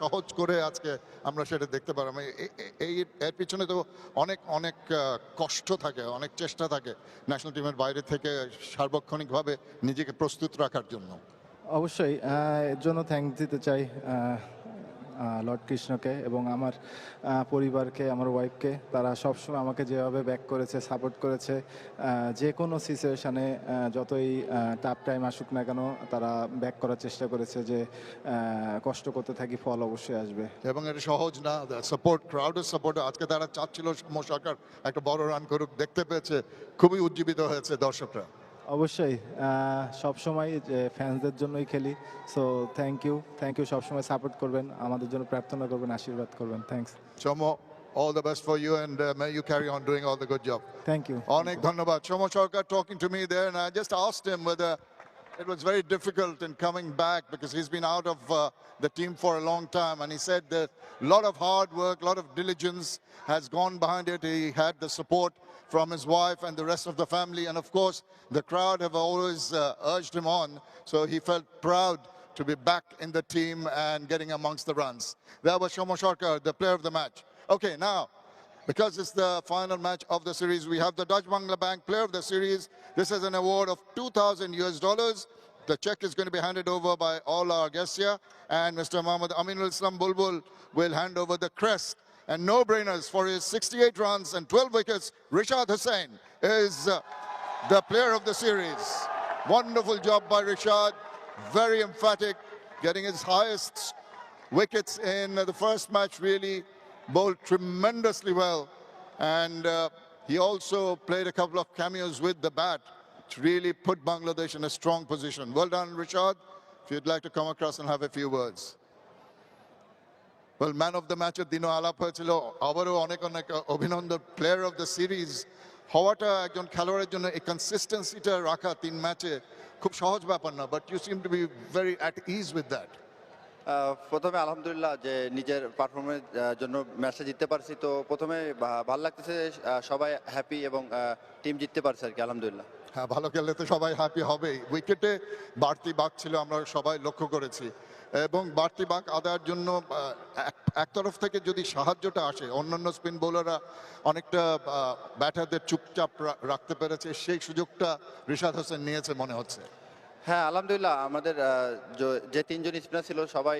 সহজ করে আজকে আমরা সেটা দেখতে পারলাম। এই এর পিছনে তো অনেক অনেক কষ্ট থাকে, অনেক চেষ্টা থাকে ন্যাশনাল টিমের বাইরে থেকে সার্বক্ষণিকভাবে নিজেকে প্রস্তুত রাখার জন্য। অবশ্যই এর জন্য থ্যাংক দিতে চাই লর্ড কৃষ্ণকে এবং আমার পরিবারকে, আমার ওয়াইফকে, তারা সবসময় আমাকে যেভাবে ব্যাক করেছে, সাপোর্ট করেছে যে কোনো সিচুয়েশানে যতই টাফ টাইম আসুক না কেন, তারা ব্যাক করার চেষ্টা করেছে যে কষ্ট করতে থাকি, ফল অবশ্যই আসবে। এবং এটা সহজ না সাপোর্ট ক্রাউডের সাপোর্ট আজকে তারা চাচ্ছিল সরকার একটা বড় রান করুক, দেখতে পেয়েছে, খুবই উজ্জীবিত হয়েছে দর্শকরা। অবশ্যই সবসময় ফ্যান্সদের জন্যই খেলি। So thank you thank you সবসময় সাপোর্ট করবেন আমাদের জন্য প্রার্থনা করবেন আশীর্বাদ করবেন। থ্যাংকস চমো all the best for you and uh, may you carry on doing all the good job. Thank you অনেক ধন্যবাদ। সৌম্য সরকার talking to me there and I just asked him whether it was very difficult in coming back because he's been out of uh, the team for a long time and he said that a lot of hard work, a lot of diligence has gone behind it. He had the support from his wife and the rest of the family and of course the crowd have always uh, urged him on so he felt proud to be back in the team and getting amongst the runs. That was Shomo Sharkar, the player of the match. Okay, now because it's the final match of the series, we have the Dutch Bangla Bank Player of the Series. This is an award of 2,000 US dollars. The check is going to be handed over by all our guests here, and Mr. Mohammad Aminul Islam Bulbul will hand over the crest. And no brainers for his 68 runs and 12 wickets. Rishad Hussain is uh, the player of the series. Wonderful job by Rishad, very emphatic, getting his highest wickets in the first match really bowled tremendously well and uh, he also played a couple of cameos with the bat to really put Bangladesh in a strong position. Well done, Rishad. If you'd like to come across and have a few words. Well, man of the match দিনও আলাপ হয়েছিল আবারও অনেক অনেক অভিনন্দন player of the series হওয়াটা একজন খেলোয়াড়ের জন্য এই কনসিস্টেন্সিটা রাখা তিন ম্যাচে খুব সহজ ব্যাপার না but you seem to be very at প্রথমে আলহামদুলিল্লাহ যে নিজের পারফরমেন্স জন্য ম্যাচটা জিততে পারছি তো প্রথমে ভালো লাগতেছে সবাই হ্যাপি এবং টিম জিততে পারছে আর কি আলহামদুলিল্লাহ হ্যাঁ ভালো খেললে তো সবাই হ্যাপি হবেই। উইকেটে বাড়তি বাঘ ছিল, আমরা সবাই লক্ষ্য করেছি। এবং বাড়তি বাঘ আদায়ের জন্য এক তরফ থেকে যদি সাহায্যটা আসে, অন্যান্য স্পিন বোলাররা অনেকটা ব্যাটারদের চুপচাপ রাখতে পেরেছে, সেই সুযোগটা রিশাদ হোসেন নিয়েছে মনে হচ্ছে। হ্যাঁ আলহামদুলিল্লাহ। আমাদের যে তিনজন স্পিনার ছিল সবাই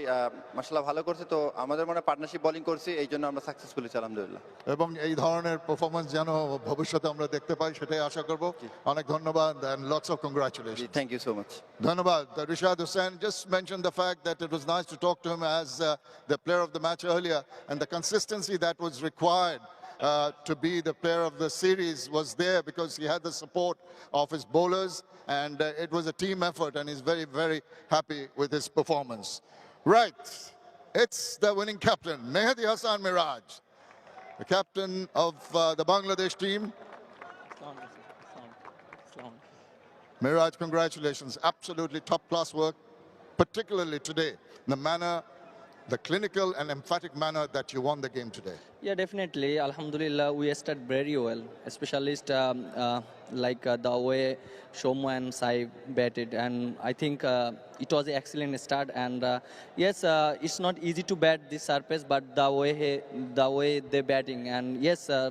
মাসাল্লাহ ভালো করছে। তো আমাদের মনে পার্টনারশিপ বোলিং করছি এই জন্য আমরা সাকসেসফুল হয়েছি আলহামদুলিল্লাহ। এবং এই ধরনের পারফরমেন্স যেন ভবিষ্যতে আমরা দেখতে পাই সেটাই আশা করব। অনেক ধন্যবাদ and lots of congratulation thank you so much ধন্যবাদ। Hussain just mentioned the fact that it was nice to talk to him as uh, the player of the match earlier, and the consistency that was required uh, to be the player of the series was there because he had the support of his bowlers, and uh, it was a team effort, and he's very, very happy with his performance. Right, it's the winning captain, Mehdi Hassan Miraj, the captain of uh, the Bangladesh team. Miraj, congratulations. Absolutely top class work, particularly today. The manner, the clinical and emphatic manner that you won the game today. Yeah, definitely. Alhamdulillah, we started very well, especially um, uh, like uh, the way Shomu and Sai batted, and I think uh, it was an excellent start. And uh, yes, uh, it's not easy to bat this surface, but the way he, the way they batting, and yes, uh,